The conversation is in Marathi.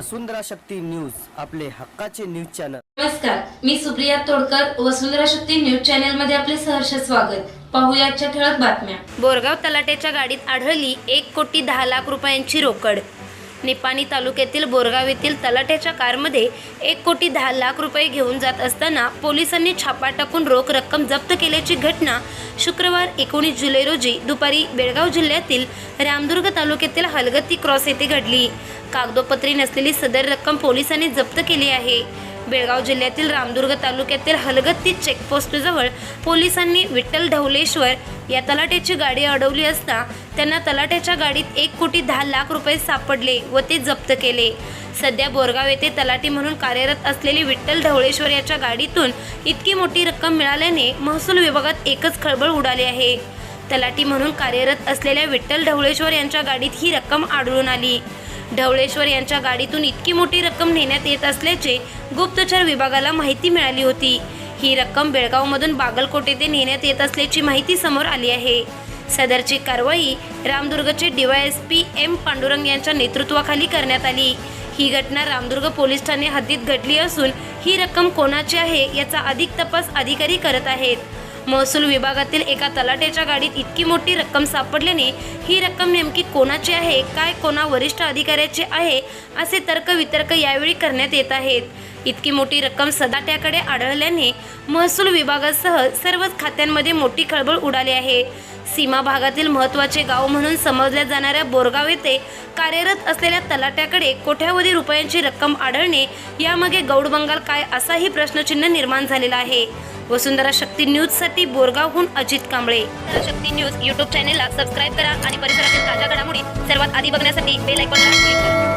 वसुंधरा शक्ती न्यूज आपले हक्काचे न्यूज चॅनल. नमस्कार मी सुप्रिया तोडकर वसुंधरा शक्ती न्यूज चॅनलमध्ये आपले सहर्ष स्वागत. पाहूया आजच्या ठळक बातम्या. बोरगाव तलाट्याच्या गाडीत आढळली एक कोटी दहा लाख रुपयांची रोकड. निपाणी तालुक्यातील बोरगाव येथील तलाट्याच्या कारमध्ये एक कोटी दहा लाख रुपये घेऊन जात असताना पोलिसांनी छापा टाकून रोख रक्कम जप्त केल्याची घटना शुक्रवार एकोणीस जुलै रोजी दुपारी बेळगाव जिल्ह्यातील रामदुर्ग तालुक्यातील हलगती क्रॉस येथे घडली. कागदोपत्री नसलेली सदर रक्कम पोलिसांनी जप्त केली आहे. बेळगाव जिल्ह्यातील रामदुर्ग तालुक्यातील हलगत्ती चेकपोस्टजवळ पोलिसांनी विठ्ठल ढवलेश्वर या तलाट्याची गाडी अडवली असता त्यांना तलाट्याच्या गाडीत एक कोटी दहा लाख रुपये सापडले व ते जप्त केले. सध्या बोरगाव येथे तलाटी म्हणून कार्यरत असलेली विठ्ठल ढवळेश्वर याच्या गाडीतून इतकी मोठी रक्कम मिळाल्याने महसूल विभागात एकच खळबळ उडाली आहे. तलाटी म्हणून कार्यरत असलेल्या विठ्ठल ढवळेश्वर यांच्या गाडीत ही रक्कम आढळून आली. ढवळेश्वर यांच्या गाडीतून इतकी मोठी रक्कम नेण्यात येत असल्याचे गुप्तचर विभागाला माहिती मिळाली होती. ही रक्कम बेळगावमधून बागलकोट येथे नेण्यात येत असल्याची माहिती समोर आली आहे. सदरची कारवाई रामदुर्गचे डीवायएसपी एम पांडुरंग यांच्या नेतृत्वाखाली करण्यात आली. ही घटना रामदुर्ग पोलीस ठाणे हद्दीत घडली असून ही रक्कम कोणाची आहे याचा अधिक तपास अधिकारी करत आहेत. महसूल विभागातील एका तलाट्याच्या गाडीत इतकी मोठी रक्कम सापडल्याने ही रक्कम नेमकी कोणाची आहे काय कोणा वरिष्ठ अधिकाऱ्याची आहे असे तर्क वितर्क यावेळी करण्यात येत आहेत. इतकी मोठी रक्कम सदाट्याकडे आढळल्याने महसूल विभागासह सर्वच खात्यांमध्ये मोठी खळबळ उडाली आहे. सीमा भागातील महत्त्वाचे गाव म्हणून समजल्या जाणाऱ्या बोरगाव येथे कार्यरत असलेल्या तलाट्याकडे कोट्यावधी रुपयांची रक्कम आढळणे यामागे गौड बंगाल काय असाही प्रश्नचिन्ह निर्माण झालेला आहे. वसुंधरा शक्ती न्यूजसाठी बोरगावहून अजित कांबळे. शक्ती न्यूज यूट्यूब चॅनेलला सबस्क्राईब करा आणि परिसरातील ताज्या घडामोडी सर्वात आधी बघण्यासाठी बेल आयकॉनला क्लिक करा.